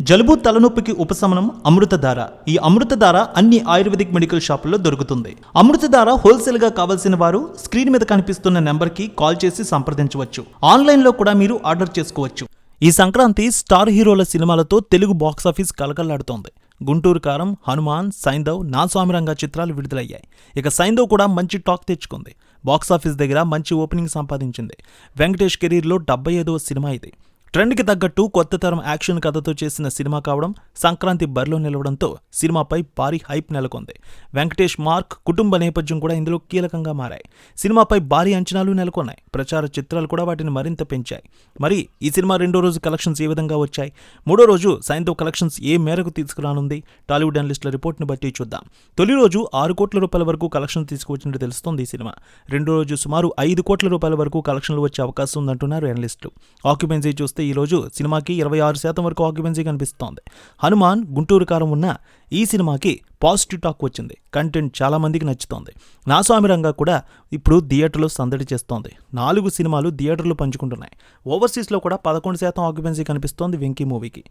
జలుబు తలనొప్పికి ఉపశమనం అమృతధార. ఈ అమృతధార అన్ని ఆయుర్వేదిక్ మెడికల్ షాపుల్లో దొరుకుతుంది. అమృతధార హోల్సేల్గా కావాల్సిన వారు స్క్రీన్ మీద కనిపిస్తున్న నెంబర్కి కాల్ చేసి సంప్రదించవచ్చు. ఆన్లైన్లో కూడా మీరు ఆర్డర్ చేసుకోవచ్చు. ఈ సంక్రాంతి స్టార్ హీరోల సినిమాలతో తెలుగు బాక్సాఫీస్ కలకల్లాడుతోంది. గుంటూరు కారం హనుమాన్ సైందవ్ నా స్వామిరంగ చిత్రాలు విడుదలయ్యాయి. ఇక సైందవ్ కూడా మంచి టాక్ తెచ్చుకుంది. బాక్సాఫీస్ దగ్గర మంచి ఓపెనింగ్ సంపాదించింది. వెంకటేష్ కెరీర్లో డెబ్బై ఐదవ సినిమా ఇది. ట్రెండ్కి తగ్గట్టు కొత్త తరం యాక్షన్ కథతో చేసిన సినిమా కావడం సంక్రాంతి బరిలో నిలవడంతో సినిమాపై భారీ హైప్ నెలకొంది. వెంకటేష్ మార్క్ కుటుంబ నేపథ్యం కూడా ఇందులో కీలకంగా మారాయి. సినిమాపై భారీ అంచనాలు నెలకొన్నాయి. ప్రచార చిత్రాలు కూడా వాటిని మరింత పెంచాయి. మరి ఈ సినిమా రెండో రోజు కలెక్షన్స్ ఏ విధంగా వచ్చాయి? మూడో రోజు సాయంత్రం కలెక్షన్స్ ఏ మేరకు తీసుకురానుంది? టాలీవుడ్ అనలిస్టుల రిపోర్ట్ను బట్టి చూద్దాం. తొలి రోజు ఆరు కోట్ల రూపాయల వరకు కలెక్షన్ తీసుకువచ్చినట్టు తెలుస్తోంది ఈ సినిమా. రెండో రోజు సుమారు ఐదు కోట్ల రూపాయల వరకు కలెక్షన్లు వచ్చే అవకాశం ఉందంటున్నారు అనలిస్టులు. ఆక్యుపెన్సీ చూస్తే ఈ రోజు సినిమాకి ఇరవై ఆరు శాతం వరకు ఆక్యుపెన్సీ కనిపిస్తోంది. హనుమాన్ గుంటూరు కారం ఉన్న ఈ సినిమాకి పాజిటివ్ టాక్ వచ్చింది. కంటెంట్ చాలామందికి నచ్చుతోంది. నా స్వామి రంగా కూడా ఇప్పుడు థియేటర్లో సందడి చేస్తోంది. నాలుగు సినిమాలు థియేటర్లు పంచుకుంటున్నాయి. ఓవర్సీస్లో కూడా పదకొండు శాతం ఆక్యుపెన్సీ కనిపిస్తోంది వెంకీ మూవీకి.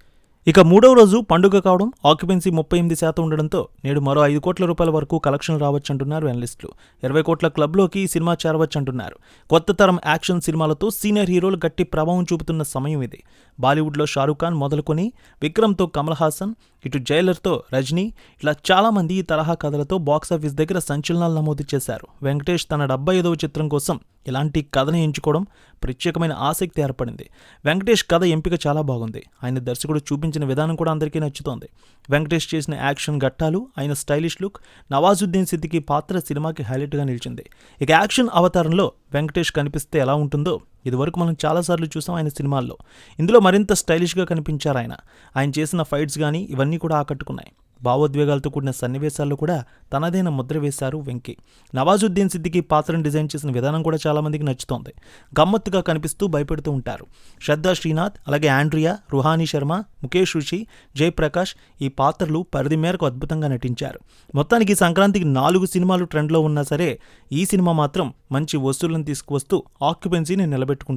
ఇక మూడవ రోజు పండుగ కావడం ఆక్యుపెన్సీ ముప్పై ఎనిమిది శాతం ఉండడంతో నేడు మరో ఐదు కోట్ల రూపాయల వరకు కలెక్షన్లు రావచ్చంటున్నారు అనలిస్టులు ఇరవై కోట్ల క్లబ్లోకి ఈ సినిమా చేరవచ్చంటున్నారు. కొత్త తరం యాక్షన్ సినిమాలతో సీనియర్ హీరోలు గట్టి ప్రభావం చూపుతున్న సమయం ఇది. బాలీవుడ్లో షారూఖ్ ఖాన్ మొదలుకొని విక్రమ్తో కమల్ హాసన్ ఇటు జైలర్తో రజనీ ఇలా చాలామంది ఈ తరహా కథలతో బాక్సాఫీస్ దగ్గర సంచలనాలు నమోదు చేశారు. వెంకటేష్ తన డెబ్బై ఐదవ చిత్రం కోసం ఇలాంటి కథను ఎంచుకోవడం ప్రత్యేకమైన ఆసక్తి ఏర్పడింది. వెంకటేష్ కథ ఎంపిక చాలా బాగుంది. ఆయన దర్శకుడు చూపించిన విధానం కూడా అందరికీ నచ్చుతోంది. వెంకటేష్ చేసిన యాక్షన్ ఘట్టాలు ఆయన స్టైలిష్ లుక్ నవాజుద్దీన్ సిద్దికి పాత్ర సినిమాకి హైలైట్గా నిలిచింది. ఇక యాక్షన్ అవతారంలో వెంకటేష్ కనిపిస్తే ఎలా ఉంటుందో ఇదివరకు మనం చాలాసార్లు చూసాం ఆయన సినిమాల్లో. ఇందులో మరింత స్టైలిష్గా కనిపించారు ఆయన. ఆయన చేసిన ఫైట్స్ కానీ ఇవన్నీ కూడా ఆకట్టుకున్నాయి. భావోద్వేగాలతో కూడిన సన్నివేశాల్లో కూడా తనదైన ముద్ర వేశారు వెంకీ. నవాజుద్దీన్ సిద్దికి పాత్రను డిజైన్ చేసిన విధానం కూడా చాలామందికి నచ్చుతోంది. గమ్మత్తుగా కనిపిస్తూ భయపెడుతూ ఉంటారు. శ్రద్ధా శ్రీనాథ్ అలాగే ఆండ్రియా రుహానీ శర్మ ముఖేష్ రుషి జయప్రకాష్ ఈ పాత్రలు పరిధి మేరకు అద్భుతంగా నటించారు. మొత్తానికి ఈ సంక్రాంతికి నాలుగు సినిమాలు ట్రెండ్లో ఉన్నా సరే ఈ సినిమా మాత్రం మంచి వస్తువులను తీసుకువస్తూ ఆక్యుపెన్సీని నిలబెట్టుకుంటోంది.